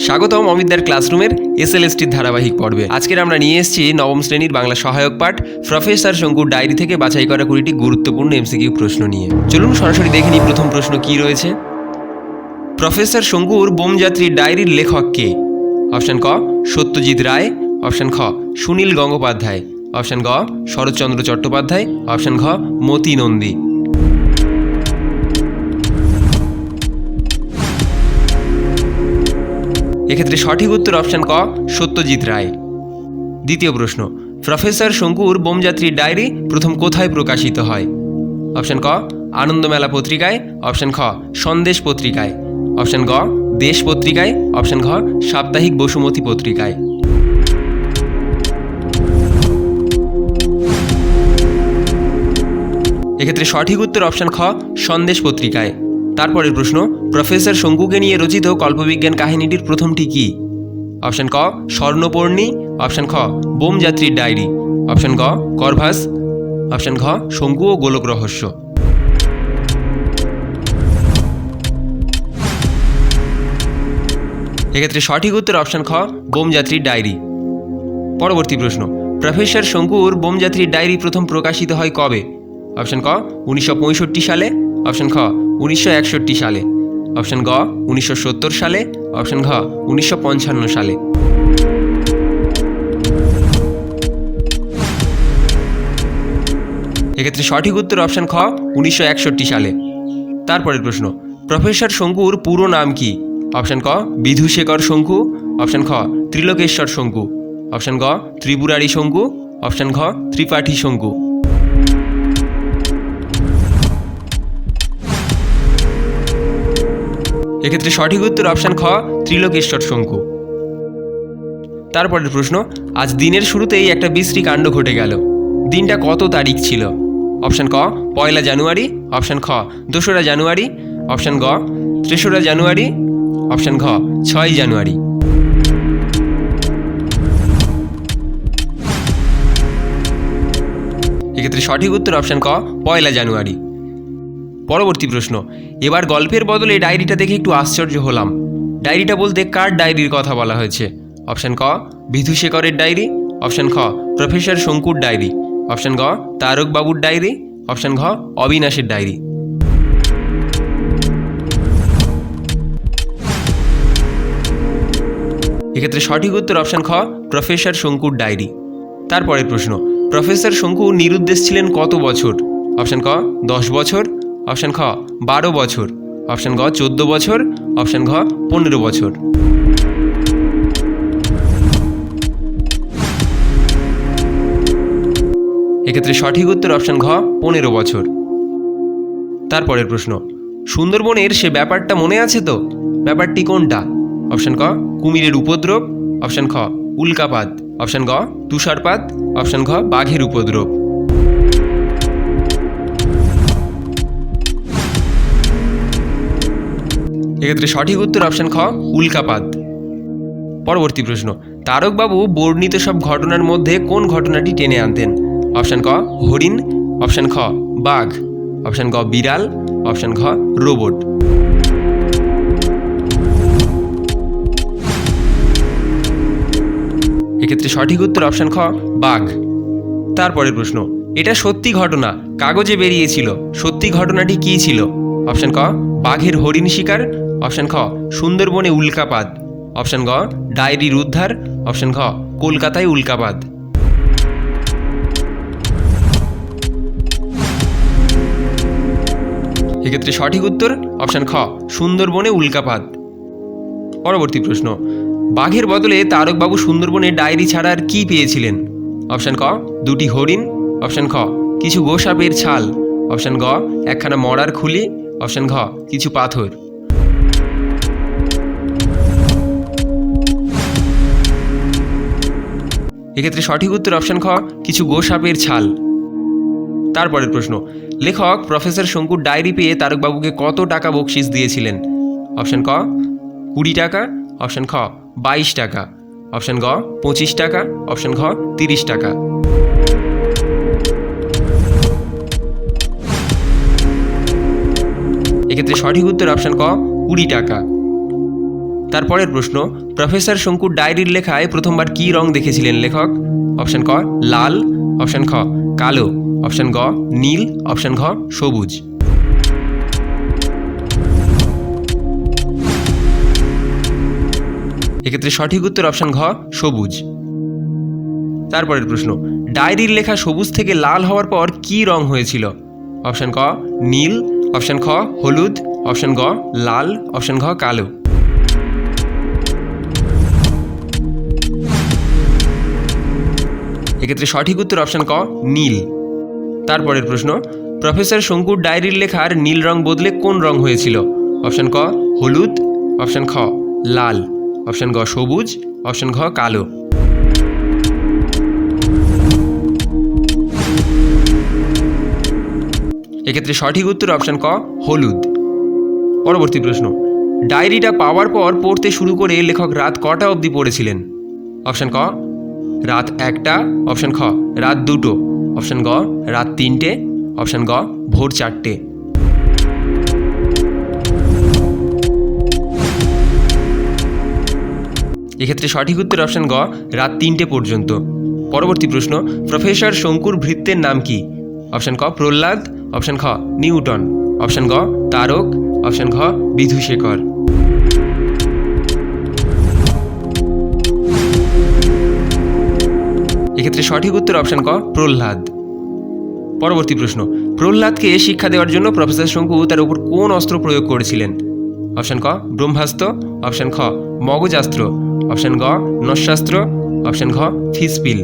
স্বাগতম অমিতদার ক্লাসরুমের এসএলএসটির ধারাবাহিক পর্বে। আজকের আমরা নিয়ে এসেছি নবম শ্রেণির বাংলা সহায়ক পাঠ প্রফেসর শঙ্কুর ডায়েরি থেকে বাছাই করা কুড়িটি গুরুত্বপূর্ণ এমসিকিউ প্রশ্ন নিয়ে। চলুন সরাসরি দেখে নিই প্রথম প্রশ্ন কি রয়েছে? প্রফেসর শঙ্কুর বোমযাত্রীর ডায়েরির লেখক কে? অপশান ক, সত্যজিৎ রায়। অপশান খ, সুনীল গঙ্গোপাধ্যায়। অপশান গ, শরৎচন্দ্র চট্টোপাধ্যায়। অপশন ঘ, মতি নন্দী। এক্ষেত্রে সঠিক উত্তর অপশন ক, সত্যজিৎ রায়। দ্বিতীয় প্রশ্ন, প্রফেসর শঙ্কুর বোমযাত্রীর ডায়েরি প্রথম কোথায় প্রকাশিত হয়? অপশন ক, আনন্দমেলা পত্রিকায়। অপশন খ, সন্দেশ পত্রিকায়। অপশন গ, দেশ পত্রিকায়। অপশন ঘ, সাপ্তাহিক বসুমতী পত্রিকায়। এক্ষেত্রে সঠিক উত্তর অপশন খ, সন্দেশ পত্রিকায়। তারপরের প্রশ্ন প্রফেসর শঙ্কুকে নিয়ে রচিত কল্পবিজ্ঞান কাহিনীটির প্রথমটি কি অপশন ক, স্বর্ণপর্ণী। অপশন খ বোম যাত্রীর ডায়েরি। অপশন গ করভাস অপশন ঘ, শঙ্কু ও গোলক রহস্য। এক্ষেত্রে সঠিক উত্তর অপশন খ বোম যাত্রীর ডায়েরি। পরবর্তী প্রশ্ন, প্রফেসর শঙ্কুর বোমযাত্রীর ডায়েরি প্রথম প্রকাশিত হয় কবে? অপশন ক, উনিশশো পঁয়ষট্টি সালে। অপশন খ, উনিশশো একষট্টি সালে। অপশন গ, উনিশশো সত্তর সালে, অপশন ঘ, উনিশশো পঞ্চান্ন সালে। এক্ষেত্রে সঠিক উত্তর অপশন খ, উনিশশো একষট্টি সালে। তারপরের প্রশ্ন, প্রফেসর শঙ্কুর পুরো নাম কি? অপশন ক, বিধুশেখর শঙ্কু। অপশন খ, ত্রিলোকেশ্বর শঙ্কু। অপশন গ, ত্রিপুরারি শঙ্কু। অপশন ঘ, ত্রিপাঠী শঙ্কু। এক্ষেত্রে সঠিক উত্তর অপশন খ, ত্রিলোকেশ্বর শঙ্কু। তারপরের প্রশ্ন, আজ দিনের শুরুতেই একটা বিশ্রী কাণ্ড ঘটে গেল। দিনটা কত তারিখ ছিল? অপশান ক, পয়লা জানুয়ারি। অপশান খ, দোসরা জানুয়ারি। অপশান গ তেসরা জানুয়ারি। অপশান ঘ, ছয় জানুয়ারি। এক্ষেত্রে সঠিক উত্তর অপশন ক, পয়লা জানুয়ারি। পরবর্তী প্রশ্ন, এবার গল্পের বদলে ডায়েরিটা দেখে একটু আশ্চর্য হলাম। ডায়েরিটা বলতে কার ডায়েরির কথা বলা হয়েছে? অপশান ক, বিধুশেখরের ডায়েরি। অপশান খ, প্রফেসর শঙ্কুর ডায়েরি। অপশান গ, তারকবাবুর ডায়েরি। অপশান ঘ, অবিনাশের ডায়েরি। এক্ষেত্রে সঠিক উত্তর অপশন খ, প্রফেসর শঙ্কুর ডায়েরি। তারপরের প্রশ্ন, প্রফেসর শঙ্কু নিরুদ্দেশ ছিলেন কত বছর? অপশান ক, দশ বছর। অপশন খ, বারো বছর। অপশন গ, চোদ্দ বছর। অপশন ঘ, পনেরো বছর। এক্ষেত্রে সঠিক উত্তর অপশন ঘ, পনেরো বছর। তারপরের প্রশ্ন, সুন্দরবনের সে ব্যাপারটা মনে আছে তো? ব্যাপারটি কোনটা? অপশন ক, কুমিরের উপদ্রব। অপশন খ, উল্কাপাত। অপশন গ, তুষারপাত। অপশন ঘ, বাঘের উপদ্রব। এক্ষেত্রে সঠিক উত্তর অপশন খ উল্কাপাত পরবর্তী প্রশ্ন, তারকবাবু বর্ণিত সব ঘটনার মধ্যে কোন ঘটনাটি টেনে আনতেন? অপশান ক, হরিণ অপশান খ, বাঘ অপশান গ, বিড়াল অপশান ঘ রোবট এক্ষেত্রে সঠিক উত্তর অপশন খ, বাঘ। তারপরের প্রশ্ন, এটা সত্যি ঘটনা, কাগজে বেরিয়েছিল, সত্যি ঘটনাটি কী ছিল? অপশান ক, বাঘের হরিণ শিকার অপশন খ, সুন্দরবনে উল্কাপাত অপশন গ, ডায়েরির উদ্ধার। অপশন ঘ কলকাতায় উল্কাপাত এক্ষেত্রে সঠিক উত্তর, অপশন খ, সুন্দরবনে উল্কাপাত পরবর্তী প্রশ্ন, বাঘের বদলে তারকবাবু সুন্দরবনে ডায়েরি ছাড়া আর কী পেয়েছিলেন? অপশন ক, দুটি হরিণ। অপশন খ, কিছু গোসাপের ছাল। অপশন গ, একখানা মরার খুলি। অপশন ঘ, কিছু পাথর। এক্ষেত্রে সঠিক উত্তর অপশন খ, কিছু গোসাপের ছাল। তারপরের প্রশ্ন, লেখক প্রফেসর শঙ্কুর ডায়েরি পেয়ে তারকবাবুকে কত টাকা বকশিস দিয়েছিলেন? অপশন ক, কুড়ি টাকা অপশন খ, বাইশ টাকা অপশান গ, পঁচিশ টাকা অপশন ঘ তিরিশ টাকা। এক্ষেত্রে সঠিক উত্তর অপশন ক, কুড়ি টাকা। তারপরের প্রশ্ন, প্রফেসর শঙ্কুর ডায়েরির লেখায় প্রথমবার কী রং দেখেছিলেন লেখক? অপশান ক, লাল, অপশান খ, কালো, অপশান গ, নীল, অপশান ঘ, সবুজ। এক্ষেত্রে সঠিক উত্তর অপশন ঘ, সবুজ। তারপরের প্রশ্ন, ডায়েরির লেখা সবুজ থেকে লাল হওয়ার পর কি রং হয়েছিল? অপশান ক, নীল, অপশান খ, হলুদ, অপশান গ, লাল, অপশান ঘ, কালো। এক্ষেত্রে সঠিক উত্তর অপশন ক, নীল। তারপরের প্রশ্ন, প্রফেসর শঙ্কুর ডায়েরির লেখার নীল রং বদলে কোন রং হয়েছিল? অপশন ক, হলুদ। অপশন খ, লাল। অপশন গ, সবুজ। অপশন ঘ, কালো। এক্ষেত্রে সঠিক উত্তর অপশন ক, হলুদ। পরবর্তী প্রশ্ন, ডায়েরিটা পাওয়ার পর পড়তে শুরু করে লেখক রাত কটা অবধি পড়েছিলেন? অপশন ক রাত একটা, অপশন খ, রাত দুটো। অপশন গ, রাত তিনটে, অপশন গ, ভোর চারটে। এক্ষেত্রে সঠিক উত্তর অপশন গ, রাত তিনটে পর্যন্ত। পরবর্তী প্রশ্ন, প্রফেসর শঙ্কুর ভৃত্যের নাম কি? অপশন ক, প্রহ্লাদ। অপশন খ, নিউটন। অপশন গ, তারক। অপশন ঘ, বিধুশেখর। এক্ষেত্রে সঠিক উত্তর অপশন ক, প্রহ্লাদ। পরবর্তী প্রশ্ন, প্রহ্লাদকে শিক্ষা দেওয়ার জন্য প্রফেসর শঙ্কু তার উপর কোন অস্ত্র প্রয়োগ করেছিলেন? অপশন ক, ব্রহ্মাস্ত্র অপশন খ, মগজাস্ত্র অপশন গ নশাস্ত্র অপশন ঘ ফিসপিল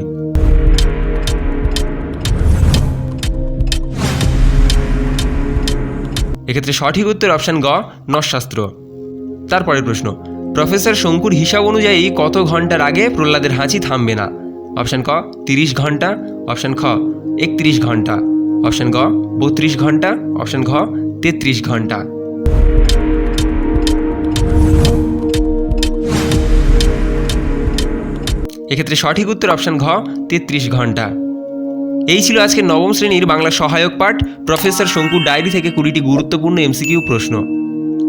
এক্ষেত্রে সঠিক উত্তর অপশন গ নশাস্ত্র তারপরের প্রশ্ন প্রফেসর শঙ্কুর হিসাব অনুযায়ী কত ঘণ্টার আগে প্রহ্লাদের হাঁচি থামবে না? অপশন ক, তিরিশ ঘণ্টা। অপশন খ, একত্রিশ ঘণ্টা। অপশন গ, বত্রিশ ঘণ্টা। অপশন ঘ, তেত্রিশ ঘণ্টা। এক্ষেত্রে সঠিক উত্তর অপশন ঘ, তেত্রিশ ঘণ্টা। এই ছিল আজকে নবম শ্রেণির বাংলা সহায়ক পাঠ। প্রফেসর শঙ্কুর ডায়েরি থেকে কুড়িটি গুরুত্বপূর্ণ এমসিকিউ প্রশ্ন।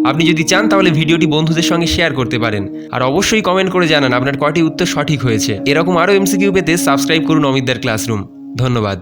আপনি যদি চান তাহলে ভিডিওটি বন্ধুদের সঙ্গে শেয়ার করতে পারেন। আর অবশ্যই কমেন্ট করে জানান আপনার কটি উত্তর সঠিক হয়েছে। এরকম আরও এমসিকিউ পেতে সাবস্ক্রাইব করুন অমিতদার ক্লাসরুম ধন্যবাদ।